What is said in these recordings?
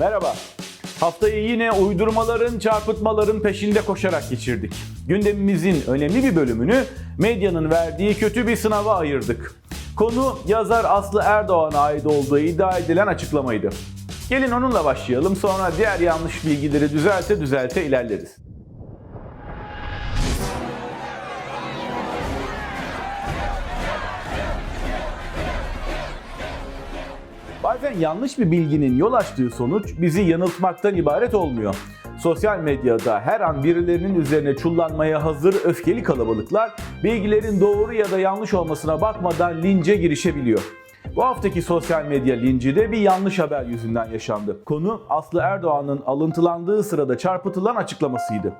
Merhaba. Haftayı yine uydurmaların, çarpıtmaların peşinde koşarak geçirdik. Gündemimizin önemli bir bölümünü medyanın verdiği kötü bir sınava ayırdık. Konu yazar Aslı Erdoğan'a ait olduğu iddia edilen açıklamaydı. Gelin onunla başlayalım sonra diğer yanlış bilgileri düzelte düzelte ilerleriz. Bazen yanlış bir bilginin yol açtığı sonuç bizi yanıltmaktan ibaret olmuyor. Sosyal medyada her an birilerinin üzerine çullanmaya hazır öfkeli kalabalıklar bilgilerin doğru ya da yanlış olmasına bakmadan lince girişebiliyor. Bu haftaki sosyal medya linci de bir yanlış haber yüzünden yaşandı. Konu Aslı Erdoğan'ın alıntılandığı sırada çarpıtılan açıklamasıydı.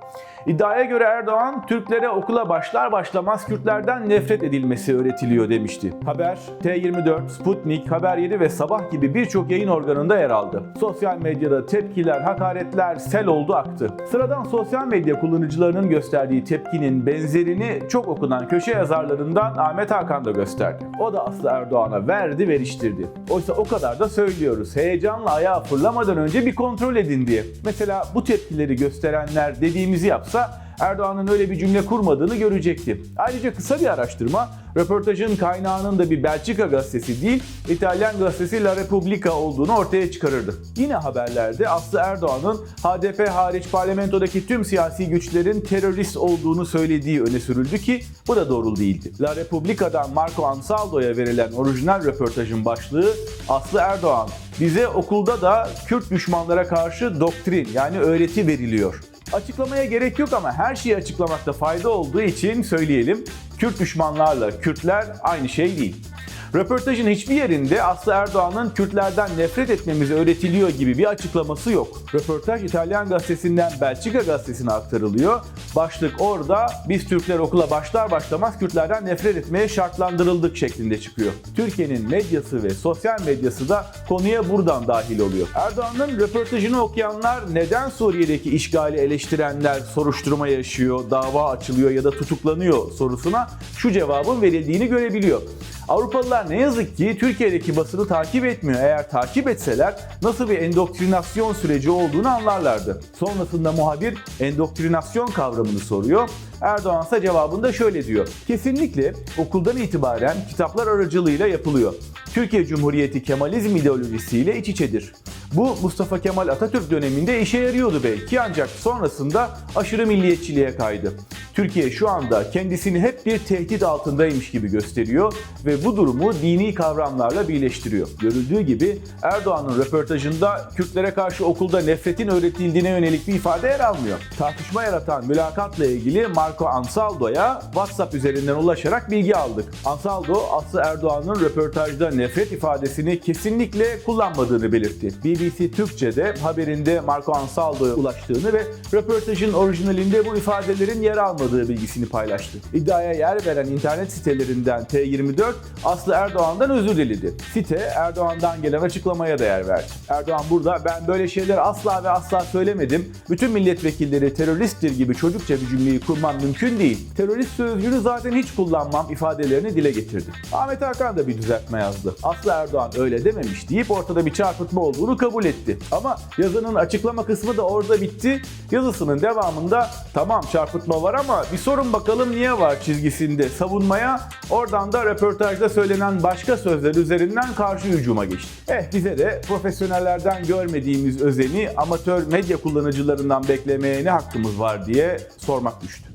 İddiaya göre Erdoğan, Türklere okula başlar başlamaz Kürtlerden nefret edilmesi öğretiliyor demişti. Haber, T24, Sputnik, Haber 7 ve Sabah gibi birçok yayın organında yer aldı. Sosyal medyada tepkiler, hakaretler sel oldu aktı. Sıradan sosyal medya kullanıcılarının gösterdiği tepkinin benzerini çok okunan köşe yazarlarından Ahmet Hakan da gösterdi. O da Aslı Erdoğan'a verdi veriştirdi. Oysa o kadar da söylüyoruz. Heyecanla ayağa fırlamadan önce bir kontrol edin diye. Mesela bu tepkileri gösterenler dediğimizi yapsa Erdoğan'ın öyle bir cümle kurmadığını görecekti. Ayrıca kısa bir araştırma röportajın kaynağının da bir Belçika gazetesi değil, İtalyan gazetesi La Repubblica olduğunu ortaya çıkarırdı. Yine haberlerde Aslı Erdoğan'ın HDP hariç parlamentodaki tüm siyasi güçlerin terörist olduğunu söylediği öne sürüldü ki bu da doğru değildi. La Repubblica'dan Marco Ansaldo'ya verilen orijinal röportajın başlığı Aslı Erdoğan bize okulda da Kürt düşmanlara karşı doktrin yani öğreti veriliyor. Açıklamaya gerek yok ama her şeyi açıklamakta fayda olduğu için söyleyelim. Kürt düşmanlarla Kürtler aynı şey değil. Röportajın hiçbir yerinde Aslı Erdoğan'ın Kürtlerden nefret etmemiz öğretiliyor gibi bir açıklaması yok. Röportaj İtalyan gazetesinden Belçika gazetesine aktarılıyor. Başlık orada biz Türkler okula başlar başlamaz Kürtlerden nefret etmeye şartlandırıldık şeklinde çıkıyor. Türkiye'nin medyası ve sosyal medyası da konuya buradan dahil oluyor. Erdoğan'ın röportajını okuyanlar neden Suriye'deki işgali eleştirenler soruşturma yaşıyor, dava açılıyor ya da tutuklanıyor sorusuna şu cevabın verildiğini görebiliyor. Avrupalılar ne yazık ki Türkiye'deki basını takip etmiyor. Eğer takip etseler nasıl bir endoktrinasyon süreci olduğunu anlarlardı. Sonrasında muhabir endoktrinasyon kavramını soruyor. Erdoğan ise cevabında şöyle diyor. Kesinlikle okuldan itibaren kitaplar aracılığıyla yapılıyor. Türkiye Cumhuriyeti Kemalizm ideolojisiyle iç içedir. Bu Mustafa Kemal Atatürk döneminde işe yarıyordu belki ancak sonrasında aşırı milliyetçiliğe kaydı. Türkiye şu anda kendisini hep bir tehdit altındaymış gibi gösteriyor ve bu durumu dini kavramlarla birleştiriyor. Görüldüğü gibi Erdoğan'ın röportajında Kürtlere karşı okulda nefretin öğretildiğine yönelik bir ifade yer almıyor. Tartışma yaratan mülakatla ilgili Marco Ansaldo'ya WhatsApp üzerinden ulaşarak bilgi aldık. Ansaldo, Aslı Erdoğan'ın röportajda nefret ifadesini kesinlikle kullanmadığını belirtti. BBC Türkçe'de haberinde Marco Ansaldo'ya ulaştığını ve röportajın orijinalinde bu ifadelerin yer almadığı bilgisini paylaştı. İddiaya yer veren internet sitelerinden T24 Aslı Erdoğan'dan özür diledi. Site Erdoğan'dan gelen açıklamaya da yer verdi. Erdoğan burada ben böyle şeyler asla ve asla söylemedim. Bütün milletvekilleri teröristtir gibi çocukça bir cümleyi kurmam mümkün değil. Terörist sözcüğünü zaten hiç kullanmam ifadelerini dile getirdi. Ahmet Hakan da bir düzeltme yazdı. Aslı Erdoğan öyle dememiş deyip ortada bir çarpıtma olduğunu kabul etti. Ama yazının açıklama kısmı da orada bitti. Yazısının devamında tamam çarpıtma var ama bir sorun bakalım niye var çizgisinde savunmaya oradan da röportajda söylenen başka sözler üzerinden karşı hücuma geçti. Eh bize de profesyonellerden görmediğimiz özeni amatör medya kullanıcılarından beklemeye ne hakkımız var diye sormak düştü.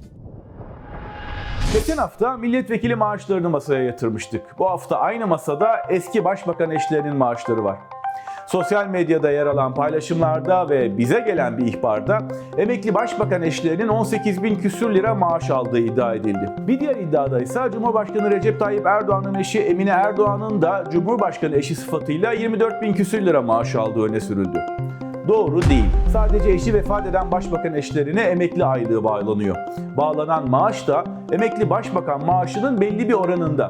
Geçen hafta milletvekili maaşlarını masaya yatırmıştık. Bu hafta aynı masada eski başbakan eşlerinin maaşları var. Sosyal medyada yer alan paylaşımlarda ve bize gelen bir ihbarda emekli başbakan eşlerinin 18 bin küsür lira maaş aldığı iddia edildi. Bir diğer iddiada ise Cumhurbaşkanı Recep Tayyip Erdoğan'ın eşi Emine Erdoğan'ın da Cumhurbaşkanı eşi sıfatıyla 24 bin küsür lira maaş aldığı öne sürüldü. Doğru değil. Sadece eşi vefat eden başbakan eşlerine emekli aylığı bağlanıyor. Bağlanan maaş da emekli başbakan maaşının belli bir oranında.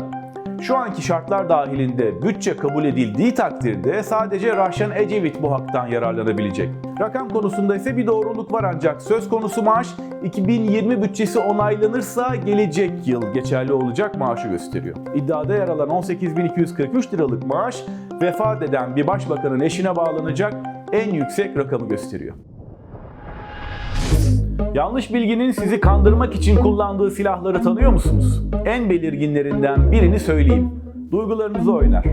Şu anki şartlar dahilinde bütçe kabul edildiği takdirde sadece Rahşan Ecevit bu haktan yararlanabilecek. Rakam konusunda ise bir doğruluk var ancak söz konusu maaş 2020 bütçesi onaylanırsa gelecek yıl geçerli olacak maaşı gösteriyor. İddiada yer alan 18.243 liralık maaş vefat eden bir başbakanın eşine bağlanacak en yüksek rakamı gösteriyor. Yanlış bilginin sizi kandırmak için kullandığı silahları tanıyor musunuz? En belirginlerinden birini söyleyeyim. Duygularınızı oynar.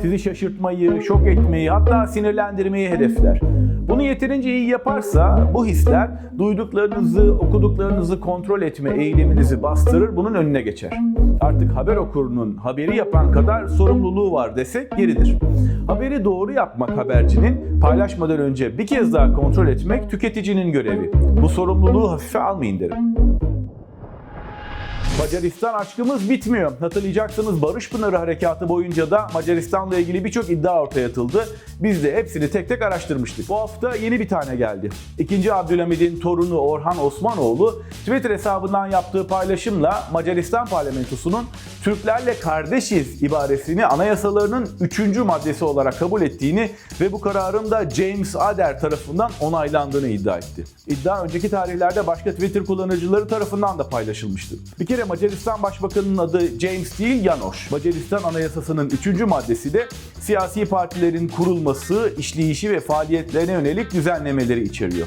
Sizi şaşırtmayı, şok etmeyi, hatta sinirlendirmeyi hedefler. Bunu yeterince iyi yaparsa bu hisler duyduklarınızı, okuduklarınızı kontrol etme eğiliminizi bastırır, bunun önüne geçer. Artık haber okurunun haberi yapan kadar sorumluluğu var desek yeridir. Haberi doğru yapmak habercinin, paylaşmadan önce bir kez daha kontrol etmek tüketicinin görevi. Bu sorumluluğu hafife almayın derim. Macaristan aşkımız bitmiyor. Hatırlayacaksınız Barış Pınarı Harekatı boyunca da Macaristan'la ilgili birçok iddia ortaya atıldı. Biz de hepsini tek tek araştırmıştık. Bu hafta yeni bir tane geldi. İkinci Abdülhamid'in torunu Orhan Osmanoğlu Twitter hesabından yaptığı paylaşımla Macaristan parlamentosunun Türklerle kardeşiz ibaresini anayasalarının 3. maddesi olarak kabul ettiğini ve bu kararın da James Ader tarafından onaylandığını iddia etti. İddia önceki tarihlerde başka Twitter kullanıcıları tarafından da paylaşılmıştı. Bir kere Macaristan Başbakanı'nın adı James değil Janosch. Macaristan Anayasası'nın 3. maddesi de siyasi partilerin kurulması, işleyişi ve faaliyetlerine yönelik düzenlemeleri içeriyor.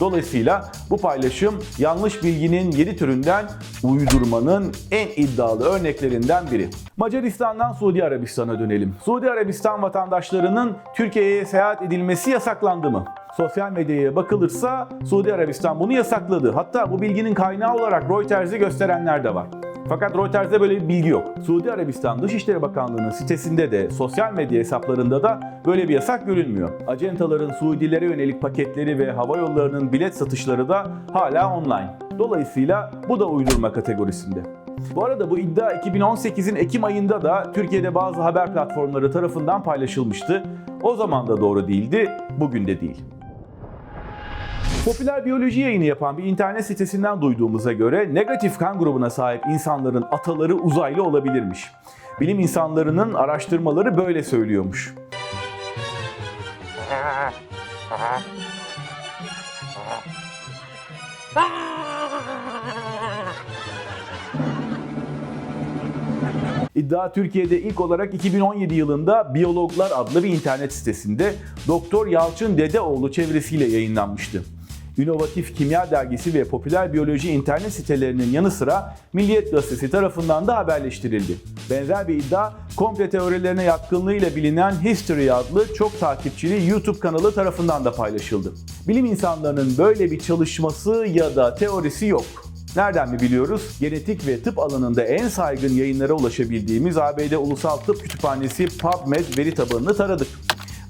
Dolayısıyla bu paylaşım yanlış bilginin 7 türünden uydurmanın en iddialı örneklerinden biri. Macaristan'dan Suudi Arabistan'a dönelim. Suudi Arabistan vatandaşlarının Türkiye'ye seyahat edilmesi yasaklandı mı? Sosyal medyaya bakılırsa Suudi Arabistan bunu yasakladı. Hatta bu bilginin kaynağı olarak Reuters'i gösterenler de var. Fakat Reuters'de böyle bir bilgi yok. Suudi Arabistan Dışişleri Bakanlığı'nın sitesinde de sosyal medya hesaplarında da böyle bir yasak görülmüyor. Acentaların Suudilere yönelik paketleri ve hava yollarının bilet satışları da hala online. Dolayısıyla bu da uydurma kategorisinde. Bu arada bu iddia 2018'in Ekim ayında da Türkiye'de bazı haber platformları tarafından paylaşılmıştı. O zaman da doğru değildi, bugün de değil. Popüler biyoloji yayını yapan bir internet sitesinden duyduğumuza göre negatif kan grubuna sahip insanların ataları uzaylı olabilirmiş. Bilim insanlarının araştırmaları böyle söylüyormuş. İddia Türkiye'de ilk olarak 2017 yılında Biyologlar adlı bir internet sitesinde Doktor Yalçın Dedeoğlu çevresiyle yayınlanmıştı. İnovatif Kimya Dergisi ve popüler biyoloji internet sitelerinin yanı sıra Milliyet Gazetesi tarafından da haberleştirildi. Benzer bir iddia komple teorilerine yatkınlığıyla bilinen History adlı çok takipçili YouTube kanalı tarafından da paylaşıldı. Bilim insanlarının böyle bir çalışması ya da teorisi yok. Nereden mi biliyoruz? Genetik ve tıp alanında en saygın yayınlara ulaşabildiğimiz ABD Ulusal Tıp Kütüphanesi PubMed veri tabanını taradık.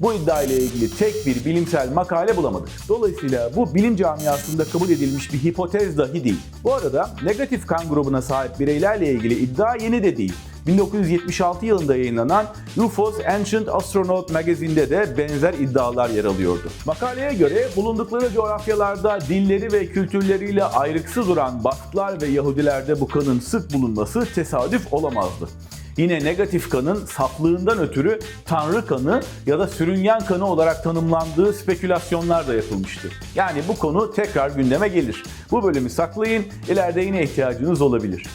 Bu iddia ile ilgili tek bir bilimsel makale bulamadık. Dolayısıyla bu bilim camiasında kabul edilmiş bir hipotez dahi değil. Bu arada negatif kan grubuna sahip bireylerle ilgili iddia yeni de değil. 1976 yılında yayınlanan UFOS Ancient Astronaut magazinde de benzer iddialar yer alıyordu. Makaleye göre bulundukları coğrafyalarda dilleri ve kültürleriyle ayrıksız duran Basklar ve Yahudilerde bu kanın sık bulunması tesadüf olamazdı. Yine negatif kanın saflığından ötürü tanrı kanı ya da sürüngen kanı olarak tanımlandığı spekülasyonlar da yapılmıştı. Yani bu konu tekrar gündeme gelir. Bu bölümü saklayın, ileride yine ihtiyacınız olabilir.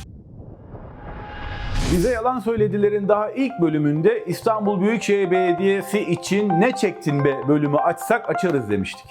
Bize yalan söyledilerin daha ilk bölümünde İstanbul Büyükşehir Belediyesi için ne çektin be bölümü açsak açarız demiştik.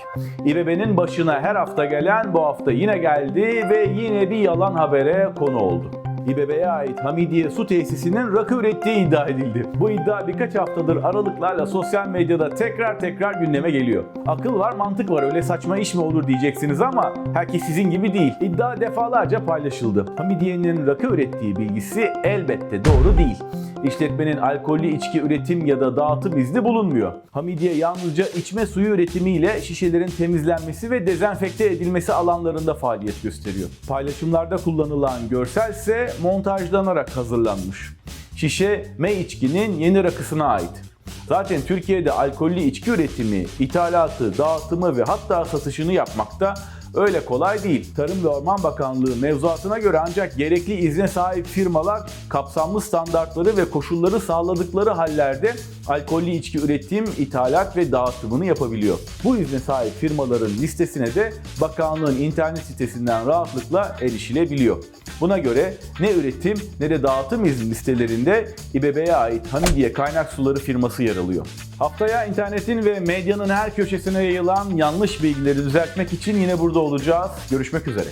İBB'nin başına her hafta gelen bu hafta yine geldi ve yine bir yalan habere konu oldu. İBB'ye ait Hamidiye Su Tesisi'nin rakı ürettiği iddia edildi. Bu iddia birkaç haftadır aralıklarla sosyal medyada tekrar tekrar gündeme geliyor. Akıl var, mantık var. Öyle saçma iş mi olur diyeceksiniz ama herkes sizin gibi değil. İddia defalarca paylaşıldı. Hamidiye'nin rakı ürettiği bilgisi elbette doğru değil. İşletmenin alkollü içki üretim ya da dağıtım izni bulunmuyor. Hamidiye yalnızca içme suyu üretimiyle şişelerin temizlenmesi ve dezenfekte edilmesi alanlarında faaliyet gösteriyor. Paylaşımlarda kullanılan görsel ise montajlanarak hazırlanmış. Şişe Me içkinin yeni rakısına ait. Zaten Türkiye'de alkollü içki üretimi, ithalatı, dağıtımı ve hatta satışını yapmakta öyle kolay değil. Tarım ve Orman Bakanlığı mevzuatına göre ancak gerekli izne sahip firmalar kapsamlı standartları ve koşulları sağladıkları hallerde alkollü içki üretim, ithalat ve dağıtımını yapabiliyor. Bu izne sahip firmaların listesine de bakanlığın internet sitesinden rahatlıkla erişilebiliyor. Buna göre ne üretim ne de dağıtım izni listelerinde İBB'ye ait Hamidiye Kaynak Suları firması yer alıyor. Haftaya internetin ve medyanın her köşesine yayılan yanlış bilgileri düzeltmek için yine burada olacağız. Görüşmek üzere.